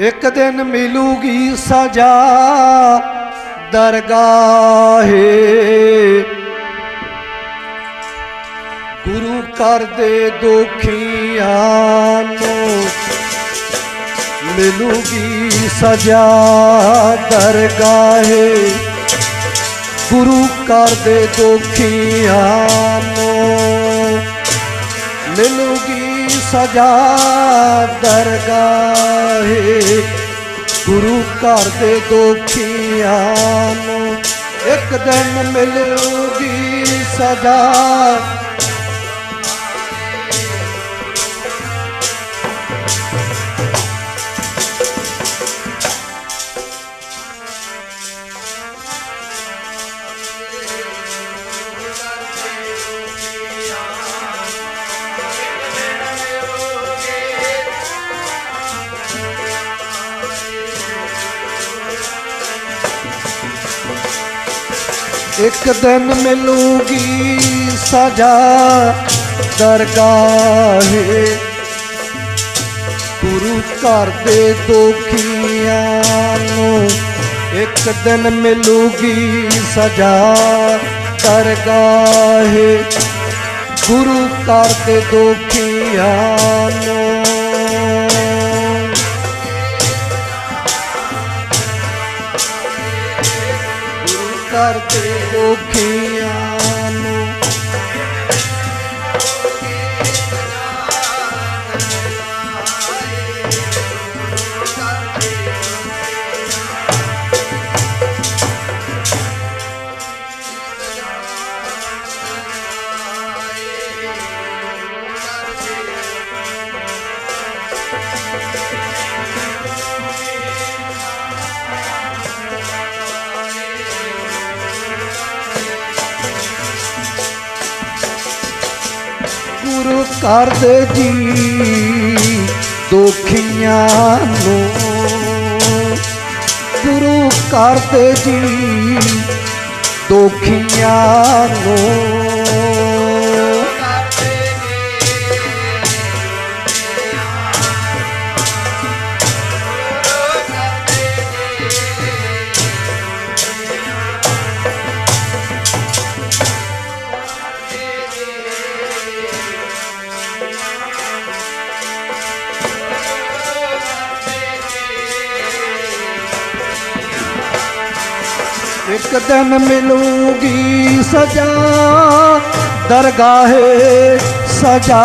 ਇੱਕ ਦਿਨ ਮਿਲੂਗੀ ਸਜ਼ਾ ਦਰਗਾਹੇ। ਗੁਰੂ ਘਰ ਦੇ ਦੁਖੀਆਂ ਨੂੰ ਮਿਲੂਗੀ ਸਜ਼ਾ ਦਰਗਾਹੇ। ਗੁਰੂ ਘਰ ਦੇ ਦੁਖੀਆਂ ਨੂੰ ਸਜ਼ਾ ਦਰਗਾਹੇ ਗੁਰੂ ਘਰ ਦੇ ਦੁਖੀਆਂ ਨੂੰ ਇੱਕ ਦਿਨ ਮਿਲੂਗੀ ਸਜ਼ਾ ਇੱਕ ਦਿਨ ਮਿਲੂਗੀ ਸਜ਼ਾ ਦਰਗਾਹੇ। ਗੁਰੂ ਘਰ ਦੇ ਦੁਖੀਆਂ ਨੂੰ ਇੱਕ ਦਿਨ ਮਿਲੂਗੀ ਸਜ਼ਾ ਦਰਗਾਹੇ। ਗੁਰੂ ਘਰ ਦੇ ਦੁਖੀਆਂ ਨੂੰ ਗੁਰੂ ਘਰ ਗੁਰੂ ਘਰ ਦੇ ਜੀ ਦੁਖੀਆਂ ਨੂੰ। ਗੁਰੂ ਘਰ ਦੇ ਜੀ ਦੁਖੀਆਂ ਨੂੰ। ਇੱਕ ਦਿਨ ਮਿਲੂਗੀ ਸਜ਼ਾ ਦਰਗਾਹੇ ਸਜ਼ਾ।